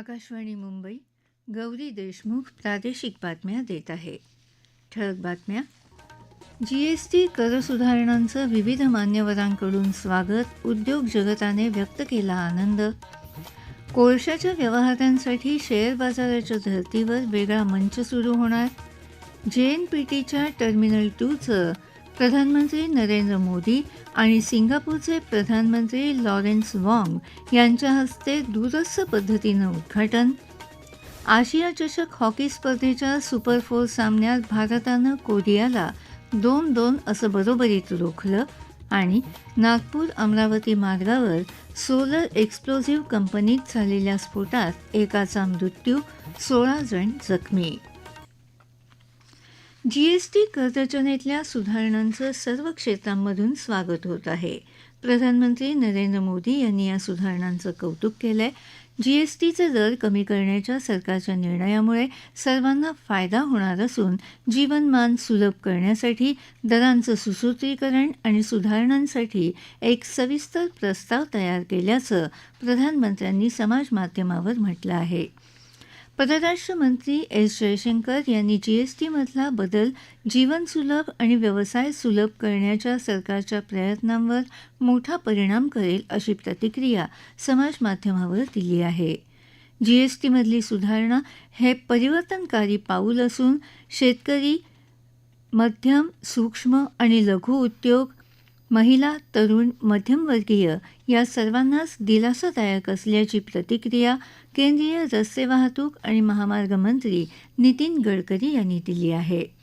आकाशवाणी मुंबई गौरी देशमुख प्रादेशिक बातम्या देत आहे. ठळक बातम्या. जी एस टी कर सुधारणांचं विविध मान्यवरांकडून स्वागत उद्योग जगताने व्यक्त केला आनंद. कोळशाच्या व्यवहारांसाठी शेअर बाजाराच्या धर्तीवर वेगळा मंच सुरू होणार. जन पी टीच्या टर्मिनल टूचं प्रधानमंत्री नरेंद्र मोदी आणि सिंगापूरचे प्रधानमंत्री लॉरेन्स वॉंग यांच्या हस्ते दूरस्थ पद्धतीनं उद्घाटन. आशिया चषक हॉकी स्पर्धेच्या सुपर फोर सामन्यात भारतानं कोरियाला दोन दोन असं बरोबरीत रोखलं आणि नागपूर अमरावती मार्गावर सोलर एक्सप्लोझिव्ह कंपनीत झालेल्या स्फोटात एकाचा मृत्यू सोळा जण जखमी. जीएसटी कररचनेतल्या सुधारणांचं सर्व क्षेत्रांमधून स्वागत होत आहे. प्रधानमंत्री नरेंद्र मोदी यांनी या सुधारणांचं कौतुक केलं आहे जीएसटीचे दर कमी करण्याच्या सरकारच्या निर्णयामुळे सर्वांना फायदा होणार असून जीवनमान सुलभ करण्यासाठी दरांचं सुसूत्रीकरण आणि सुधारणांसाठी एक सविस्तर प्रस्ताव तयार केल्याचं प्रधानमंत्र्यांनी समाजमाध्यमावर म्हटलं आहे. परराष्ट्र मंत्री एस जयशंकर यांनी जीएसटीमधला बदल जीवन सुलभ आणि व्यवसाय सुलभ करण्याच्या सरकारच्या प्रयत्नांवर मोठा परिणाम करेल अशी प्रतिक्रिया समाज माध्यमावर दिली आहे. जीएसटीमधली सुधारणा हे परिवर्तनकारी पाऊल असून शेतकरी मध्यम सूक्ष्म आणि लघु उद्योग महिला तरुण मध्यमवर्गीय या सर्वांनाच दिलासादायक असल्याची प्रतिक्रिया केंद्रीय रस्ते वाहतूक आणि महामार्ग मंत्री नितीन गडकरी यांनी दिली आहे.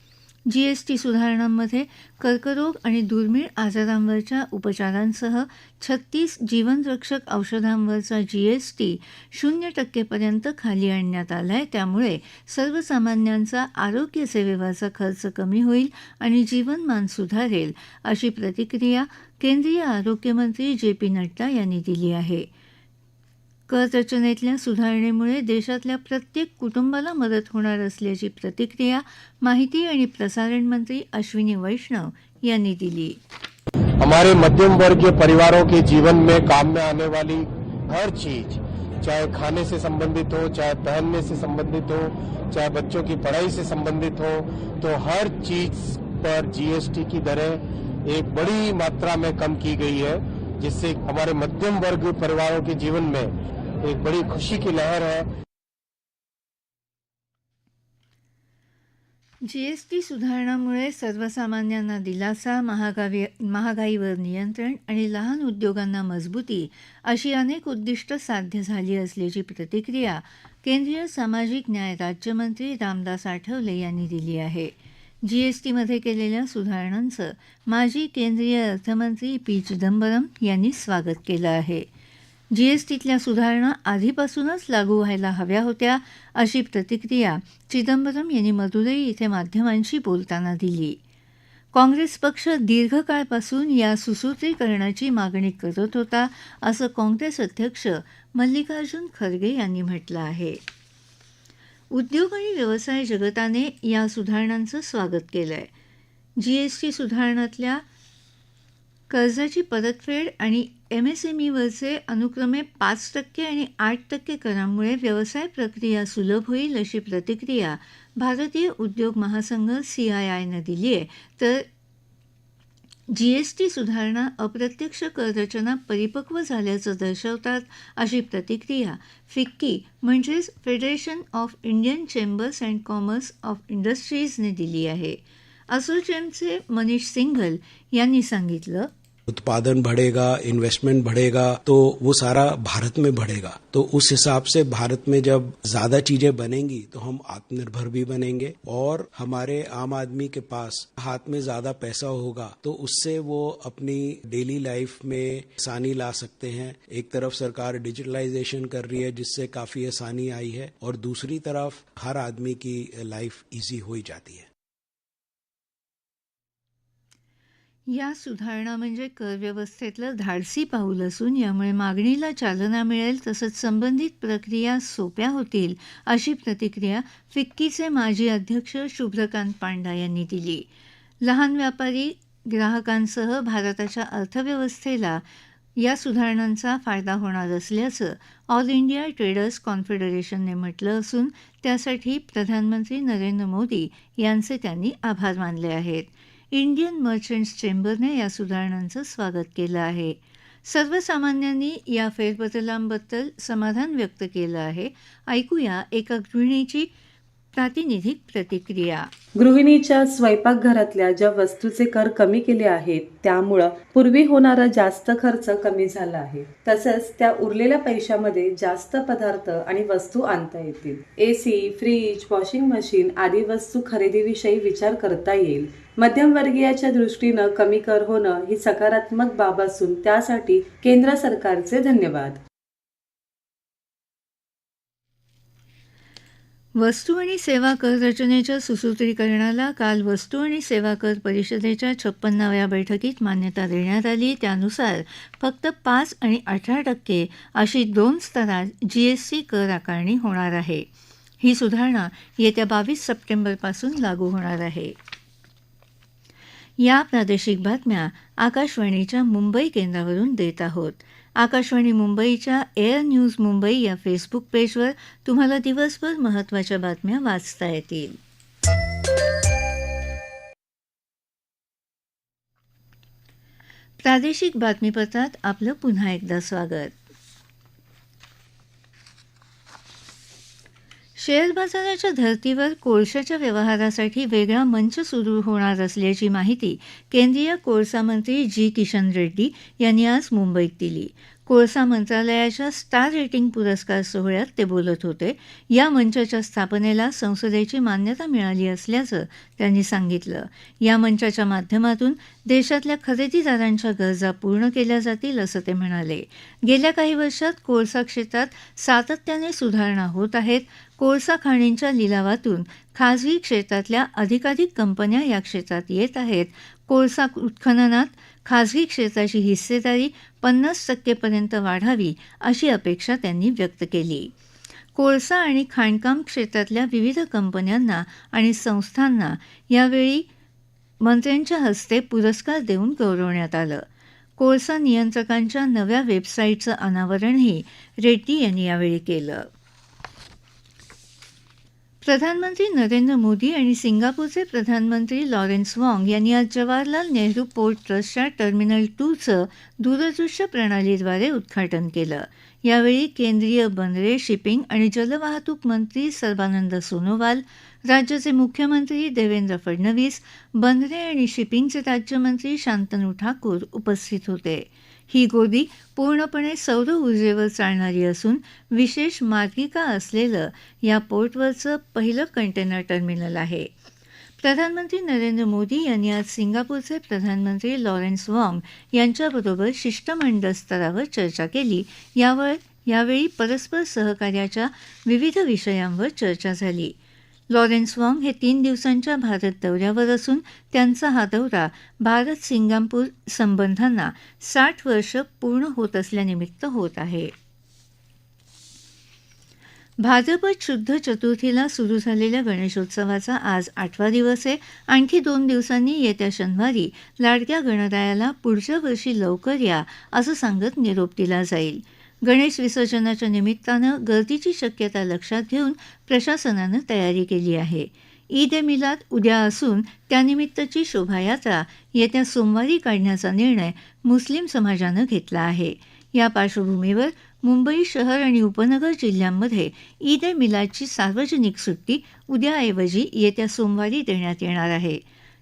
जीएसटी सुधारणांमध्ये कर्करोग आणि दुर्मिळ आजारांवरच्या उपचारांसह छत्तीस जीवनरक्षक औषधांवरचा जीएसटी शून्य टक्केपर्यंत खाली आणण्यात आलाय. त्यामुळे सर्वसामान्यांचा आरोग्य सेवेवरचा खर्च कमी होईल आणि जीवनमान सुधारेल अशी प्रतिक्रिया केंद्रीय आरोग्यमंत्री जे पी नड्डा यांनी दिली आहे. कर रचनेतल्या सुधारणेमुळे देशातल्या प्रत्येक कुटुंबाला मदत होणार असल्याची प्रतिक्रिया माहिती आणि प्रसारण मंत्री अश्विनी वैष्णव यांनी दिली. हमारे मध्यम वर्ग के परिवारों के जीवन में काम में आने वाली हर चीज़, चाहे खाने से संबंधित हो, चाहे पहनने से संबंधित हो, चाहे बच्चों की पढ़ाई से संबंधित हो तो हर चीज़ पर जीएसटी की दरें एक बड़ी मात्रा में कम की गई है, जिससे हमारे मध्यम वर्ग परिवारों के जीवन में एक बड़ी खुशी की लहर है। जीएसटी सुधारणामुळे सर्वसामान्यांना दिलासा महागावी महागाईवर नियंत्रण आणि लहान उद्योगांना मजबूती अशी अनेक उद्दिष्ट साध्य झाली असल्याची प्रतिक्रिया केंद्रीय सामाजिक न्याय राज्यमंत्री रामदास आठवले यांनी दिली आहे. जीएसटीमध्ये केलेल्या सुधारणांचं माजी केंद्रीय अर्थमंत्री पी चिदंबरम यांनी स्वागत केलं आहे. जीएसटीतल्या सुधारणा आधीपासूनच लागू व्हायला हव्या होत्या अशी प्रतिक्रिया चिदंबरम यांनी मदुरई इथे माध्यमांशी बोलताना दिली. काँग्रेस पक्ष दीर्घकाळपासून या सुसूत्रीकरणाची मागणी करत होता असं काँग्रेस अध्यक्ष मल्लिकार्जुन खरगे यांनी म्हटलं आहे. उद्योग आणि व्यवसाय जगताने या सुधारणांचं स्वागत केलं आहे जीएसटी सुधारणातल्या कर्जाची परतफेड आणि एम एस एम ईवरचे अनुक्रमे पाच टक्के आणि आठ टक्के करामुळे व्यवसाय प्रक्रिया सुलभ होईल अशी प्रतिक्रिया भारतीय उद्योग महासंघ सी आय आयनं दिली आहे. तर जी एस टी सुधारणा अप्रत्यक्ष कररचना परिपक्व झाल्याचं दर्शवतात अशी प्रतिक्रिया. फिक्की म्हणजेच federation of Indian chambers and commerce of इंडस्ट्रीजने दिली आहे. असोचेमचे मनीष सिंघल यांनी सांगितलं उत्पादन बढ़ेगा इन्वेस्टमेंट बढ़ेगा तो वो सारा भारत में बढ़ेगा। तो उस हिसाब से भारत में जब ज़्यादा चीज़ें बनेंगी तो हम आत्मनिर्भर भी बनेंगे और हमारे आम आदमी के पास हाथ में ज़्यादा पैसा होगा तो उससे वो अपनी डेली लाइफ में आसानी ला सकते हैं। एक तरफ़ सरकार डिजिटलाइजेशन कर रही है, जिससे काफ़ी आसानी आई है, और दूसरी तरफ़ हर आदमी की लाइफ इजी हो ही जाती है। या सुधारणा म्हणजे कर व्यवस्थेतलं धाडसी पाऊल असून यामुळे मागणीला चालना मिळेल तसंच संबंधित प्रक्रिया सोप्या होतील अशी प्रतिक्रिया फिक्कीचे माजी अध्यक्ष शुभ्रकांत पांडा यांनी दिली. लहान व्यापारी ग्राहकांसह भारताच्या अर्थव्यवस्थेला या सुधारणांचा फायदा होणार असल्याचं ऑल इंडिया ट्रेडर्स कॉन्फेडरेशनने म्हटलं असून त्यासाठी प्रधानमंत्री नरेंद्र मोदी यांचे त्यांनी आभार मानले आहेत. इंडियन मर्चंट्स चेंबरने या सुधारणांचं स्वागत केलं आहे. सर्वसामान्यांनी या फेरबदलांबद्दल समाधान व्यक्त केलं आहे. ऐकूया एका गृहिणीची प्रातिनिधिक प्रतिक्रिया गृहिणीच्या स्वयंपाकघरातल्या ज्या वस्तूचे कर कमी केले आहेत त्यामुळं पूर्वी होणारा जास्त खर्च कमी झाला आहे. तसंच त्या उरलेल्या पैशामध्ये जास्त पदार्थ आणि वस्तू आणता येतील. एसी फ्रीज वॉशिंग मशीन आदी वस्तू खरेदीविषयी विचार करता येईल. मध्यमवर्गीयाच्या दृष्टीनं कमी कर होणं ही सकारात्मक बाब असून त्यासाठी केंद्र सरकारचे धन्यवाद. वस्तू आणि सेवा कर रचनेच्या सुसूत्रीकरणाला काल वस्तू आणि सेवा कर परिषदेच्या छप्पन्नाव्या बैठकीत मान्यता देण्यात आली. त्यानुसार फक्त पाच आणि अठरा टक्के अशी दोन स्तरात जीएसटी कर आकारणी होणार आहे. ही सुधारणा येत्या बावीस सप्टेंबरपासून लागू होणार आहे. या प्रादेशिक बातम्या आकाशवाणीच्या मुंबई केंद्रावरून देत आहोत. आकाशवाणी मुंबईच्या एअर न्यूज मुंबई या फेसबुक पेजवर तुम्हाला दिवसभर महत्त्वाच्या बातम्या वाचता येतील. प्रादेशिक बातमीपत्रात आपलं पुन्हा एकदा स्वागत. शेअर बाजाराच्या धर्तीवर कोळशाच्या व्यवहारासाठी वेगळा मंच सुरू होणार असल्याची माहिती केंद्रीय कोळसा मंत्री जी किशन रेड्डी यांनी आज मुंबईत दिली. कोळसा मंत्रालयाच्या स्टार रेटिंग पुरस्कार सोहळ्यात ते बोलत होते. या मंचाच्या स्थापनेला संसदेची मान्यता मिळाली असल्याचं त्यांनी सांगितलं. या मंचाच्या माध्यमातून देशातल्या खरेदीदारांच्या गरजा पूर्ण केल्या जातील असं ते म्हणाले. गेल्या काही वर्षात कोळसा क्षेत्रात सातत्याने सुधारणा होत आहेत. कोळसा खाणींच्या लिलावातून खाजगी क्षेत्रातल्या अधिकाधिक कंपन्या या क्षेत्रात येत आहेत. कोळसा उत्खननात खाजगी क्षेत्राची हिस्सेदारी पन्नास टक्केपर्यंत वाढावी अशी अपेक्षा त्यांनी व्यक्त केली. कोळसा आणि खाणकाम क्षेत्रातल्या विविध कंपन्यांना आणि संस्थांना यावेळी मंत्र्यांच्या हस्ते पुरस्कार देऊन गौरवण्यात आलं. कोळसा नियंत्रकांच्या नव्या वेबसाईटचं अनावरणही रेड्डी यांनी यावेळी केलं. प्रधानमंत्री नरेंद्र मोदी आणि सिंगापूरचे प्रधानमंत्री लॉरेन्स वॉंग यांनी आज जवाहरलाल नेहरू पोर्ट ट्रस्टच्या टर्मिनल टूचं दूरदृश्य प्रणालीद्वारे उद्घाटन केलं. यावेळी केंद्रीय बंदरे शिपिंग आणि जलवाहतूक मंत्री सर्बानंद सोनोवाल राज्याचे मुख्यमंत्री देवेंद्र फडणवीस बंदरे आणि शिपिंगचे राज्यमंत्री शांतनू ठाकूर उपस्थित होते. ही गोदी पूर्णपणे सौर ऊर्जेवर चालणारी असून विशेष मार्गिका असलेलं या पोर्टवरचं पहिलं कंटेनर टर्मिनल आहे. प्रधानमंत्री नरेंद्र मोदी यांनी आज सिंगापूरचे प्रधानमंत्री लॉरेन्स वॉंग यांच्याबरोबर शिष्टमंडळ स्तरावर चर्चा केली. यावर यावेळी परस्पर सहकार्याच्या विविध विषयांवर चर्चा झाली. लॉरेन्स वाँग हे तीन दिवसांच्या भारत दौऱ्यावर असून त्यांचा हा दौरा भारत सिंगापूर संबंधांना साठ वर्ष पूर्ण होत असल्यानिमित्त होत आहे. भाद्रपद शुद्ध चतुर्थीला सुरू झालेल्या गणेशोत्सवाचा आज आठवा दिवस आहे. आणखी दोन दिवसांनी येत्या शनिवारी लाडक्या गणरायाला पुढच्या वर्षी लवकर या असं सांगत निरोप दिला जाईल. गणेश विसर्जनाच्या निमित्तानं गर्दीची शक्यता लक्षात घेऊन प्रशासनानं तयारी केली आहे. ईद ए मिलाद उद्या असून त्यानिमित्तची शोभायात्रा येत्या सोमवारी काढण्याचा निर्णय मुस्लिम समाजानं घेतला आहे. या पार्श्वभूमीवर मुंबई शहर आणि उपनगर जिल्ह्यांमध्ये ईद ए मिलादची सार्वजनिक सुट्टी उद्याऐवजी येत्या सोमवारी देण्यात येणार आहे.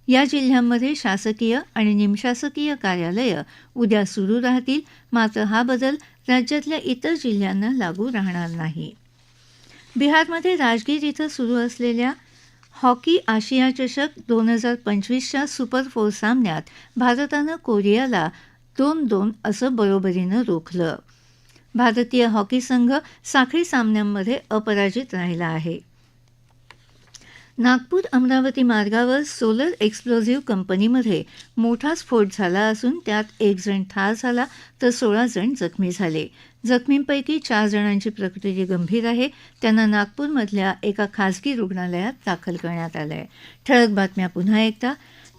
या जिल्ह्यांमध्ये शासकीय आणि निमशासकीय कार्यालयं उद्या सुरू राहतील. मात्र हा बदल राज्यातल्या इतर जिल्ह्यांना लागू राहणार नाही. बिहारमध्ये राजगीर इथं सुरू असलेल्या हॉकी आशिया चषक दोन हजार पंचवीसच्या सुपर फोर सामन्यात भारतानं कोरियाला दोन दोन असं बरोबरीनं रोखलं. भारतीय हॉकी संघ साखळी सामन्यांमध्ये अपराजित राहिला आहे. नागपूर अमरावती मार्गावर सोलर एक्सप्लोझिव्ह कंपनीमध्ये मोठा स्फोट झाला असून त्यात एक जण ठार झाला तर सोळा जण जखमी झाले. जखमींपैकी चार जणांची प्रकृती गंभीर आहे. त्यांना नागपूरमधल्या एका खासगी रुग्णालयात दाखल करण्यात आलं आहे ठळक बातम्या पुन्हा एकदा.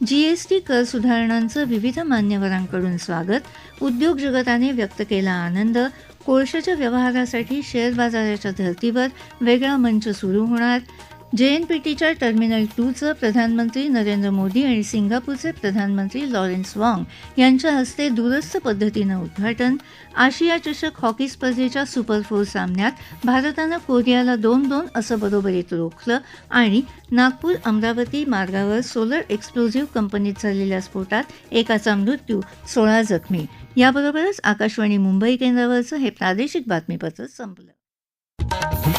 जीएसटी कर सुधारणांचं विविध मान्यवरांकडून स्वागत. उद्योग जगताने व्यक्त केला आनंद. कोळशाच्या व्यवहारासाठी शेअर बाजाराच्या धर्तीवर वेगळा मंच सुरू होणार. जे एन पी टीच्या टर्मिनल टूचं प्रधानमंत्री नरेंद्र मोदी आणि सिंगापूरचे प्रधानमंत्री लॉरेन्स वॉंग यांच्या हस्ते दूरस्थ पद्धतीनं उद्घाटन आशिया चषक हॉकी स्पर्धेच्या सुपर फोर सामन्यात भारतानं कोरियाला दोन दोन असं बरोबरीत रोखलं आणि नागपूर अमरावती मार्गावर सोलर एक्सप्लोझिव्ह कंपनीत झालेल्या स्फोटात एकाचा मृत्यू सोळा जखमी. याबरोबरच आकाशवाणी मुंबई केंद्रावरचं हे प्रादेशिक बातमीपत्र संपलं.